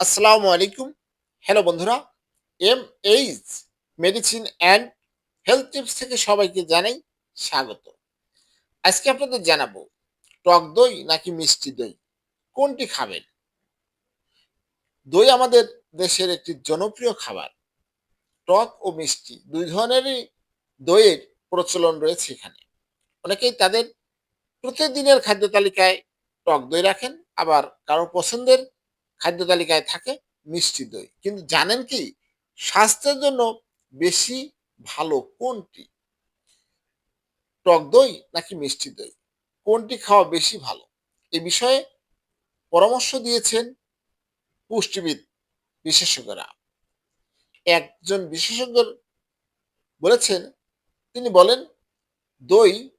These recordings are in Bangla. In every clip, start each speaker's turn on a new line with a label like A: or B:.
A: আসসালামু আলাইকুম। হ্যালো বন্ধুরা M H medicine and health tips থেকে সবাইকে জানাই স্বাগত। আজকে আপনাদের জানাব, টক দই নাকি মিষ্টি দই? কোনটি খাবেন? দই আমাদের দেশের একটি জনপ্রিয় খাবার। টক ও মিষ্টি দুই ধরনেরই দইয়ের প্রচলন রয়েছে এখানে। অনেকেই তাদের প্রতিদিনের খাদ্য তালিকায় টক দই রাখেন, আবার কারও পছন্দের খাদ্য তালিকায় থাকে মিষ্টি দই। কিন্তু জানেন কি? স্বাস্থ্যের জন্য বেশি ভালো কোনটি? টক দই নাকি মিষ্টি দই? কোনটি খাওয়া বেশি ভালো? এ বিষয়ে পরামর্শ দিয়েছেন পুষ্টিবিদ বিশেষজ্ঞরা। একজন বিশেষজ্ঞ বলেছেন, তিনি বলেন, দই,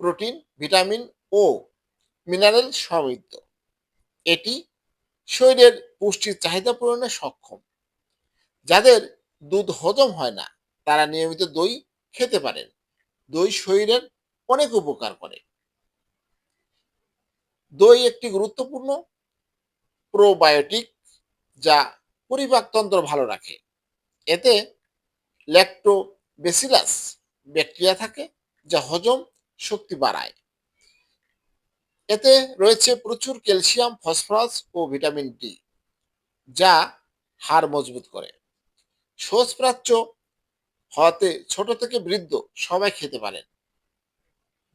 A: প্রোটিন, ভিটামিন ও মিনারেল সমৃদ্ধ। এটি শরীরের পুষ্টির চাহিদা পূরণে সক্ষম। যাদের দুধ হজম হয় না, তারা নিয়মিত দই খেতে পারেন। দই শরীরের অনেক উপকার করে। দই একটি গুরুত্বপূর্ণ প্রোবায়োটিক যা পরিপাকতন্ত্র ভালো রাখে। এতে ল্যাক্টোবেসিলাস ব্যাকটেরিয়া থাকে, যা হজম শক্তি বাড়ায়। এতে রয়েছে প্রচুর ক্যালসিয়াম, ফসফরাস ও ভিটামিন ডি, যা হাড় মজবুত করে। শোষ প্রাচ্য হওয়াতে ছোট থেকে বৃদ্ধ সবাই খেতে পারেন।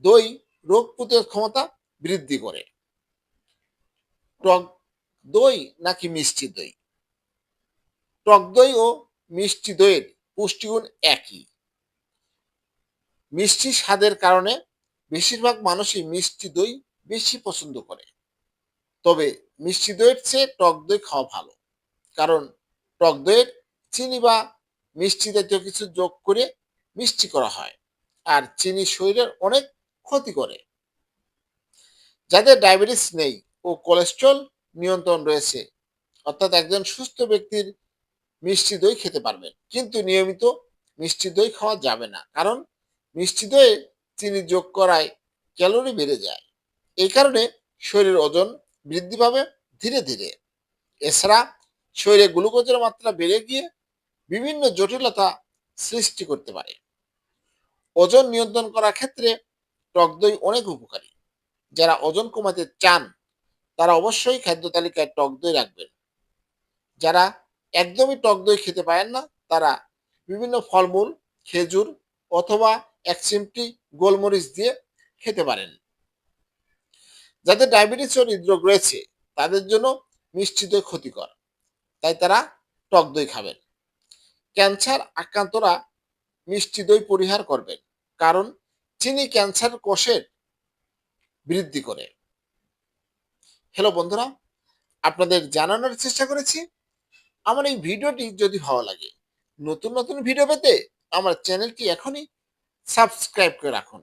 A: দই রোগ প্রতিরোধ ক্ষমতা বৃদ্ধি করে। টক দই নাকি মিষ্টি দই? টক দই ও মিষ্টি দইয়ের পুষ্টিগুণ একই। মিষ্টি স্বাদের কারণে বেশিরভাগ মানুষই মিষ্টি দই বেশি পছন্দ করে। তবে মিষ্টি দইয়ের চেয়ে টক দই খাওয়া ভালো। কারণ টক দইয়ের চিনি বা মিষ্টি জাতীয় কিছু যোগ করে মিষ্টি করা হয়। আর চিনি শরীরের অনেক ক্ষতি করে। যাদের ডায়াবেটিস নেই ও কোলেস্ট্রল নিয়ন্ত্রণ রয়েছে, অর্থাৎ একজন সুস্থ ব্যক্তির মিষ্টি দই খেতে পারবেন কিন্তু নিয়মিত মিষ্টি দই খাওয়া যাবে না। কারণ মিষ্টি দইয়ে চিনি যোগ করায় ক্যালোরি বেড়ে যায়। এই কারণে শরীরের ওজন বৃদ্ধি পাবে ধীরে ধীরে। এছাড়া শরীরে গ্লুকোজের মাত্রা বেড়ে গিয়ে বিভিন্ন জটিলতা সৃষ্টি করতে পারে। ওজন নিয়ন্ত্রণ করার ক্ষেত্রে টক দই অনেক উপকারী। যারা ওজন কমাতে চান, তারা অবশ্যই খাদ্য তালিকায় টক দই রাখবেন। যারা একদমই টক দই খেতে পারেন না, তারা বিভিন্ন ফলমূল, খেজুর অথবা এক চিমটি গোলমরিচ দিয়ে খেতে পারেন। যাদের ডায়াবেটিস ও হৃদরোগ রয়েছে, তাদের জন্য মিষ্টি দই ক্ষতিকর। তাই তারা টক দই খাবেন। ক্যান্সার আক্রান্তরা মিষ্টি দই পরিহার করবেন, কারণ চিনি ক্যান্সার কোষের বৃদ্ধি করে। হ্যালো বন্ধুরা, আপনাদের জানানোর চেষ্টা করেছি, আমার এই ভিডিওটি যদি ভালো লাগে, নতুন নতুন ভিডিও পেতে আমার চ্যানেলটি এখনই সাবস্ক্রাইব করে রাখুন।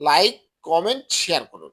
A: লাইক কমেন্ট শেয়ার করুন।